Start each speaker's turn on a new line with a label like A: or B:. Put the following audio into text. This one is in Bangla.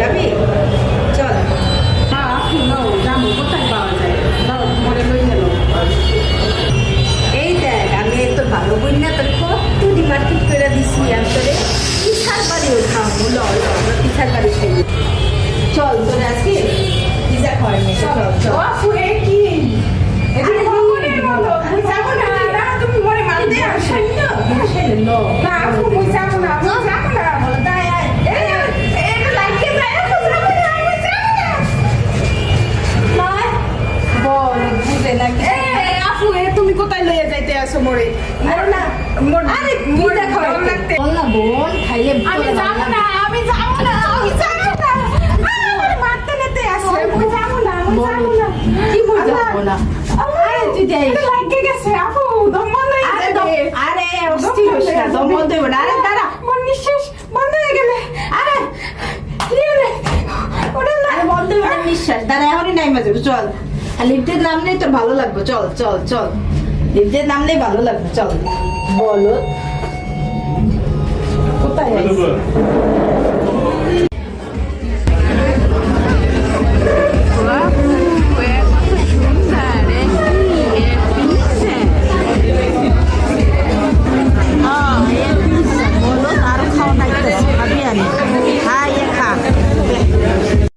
A: যাবি? চল।
B: এই দেখ আমি তো ভালো বই না তোর কত মার্কেট করে দিছি আসলে পিঠার বাড়ি ওঠাম বলো আমরা পিঠার বাড়ি খাই। চল তোর আজকে পিজা খাওয়ার
A: নিয়ে চল চল কি?
B: তুমি মনে মানতে আসেন না। আসো মোরে। মোর না মোর
A: আরে
B: মোর লাগতে
A: বল না বোন খাইলে
B: আমি যাব না। আমি যাব না আমি যাব না। আমার মারতে নিতে আসে। মুই যাব না মুই যাব না।
A: কি
B: আল্লাহ।
A: হব না।
B: আরে
A: তুই যাই
B: লাগে গেছে আপু দম বন্ধ হয়ে যাবে।
A: আরে অস্থির না দম বন্ধ হইব না। আরে দাঁড়া।
B: আমার নিঃশ্বাস বন্ধ হয়ে গেলে। আরে। কি ওরে না
A: আরে বন্ধ হইব না নিঃশ্বাস। দাঁড়া এখনই নাই মাঝে চল। আর লিফটের নামলেই তোর ভালো লাগবে। চল চল চল। লিফটের নামলে ভালো লাগবে চল বলো?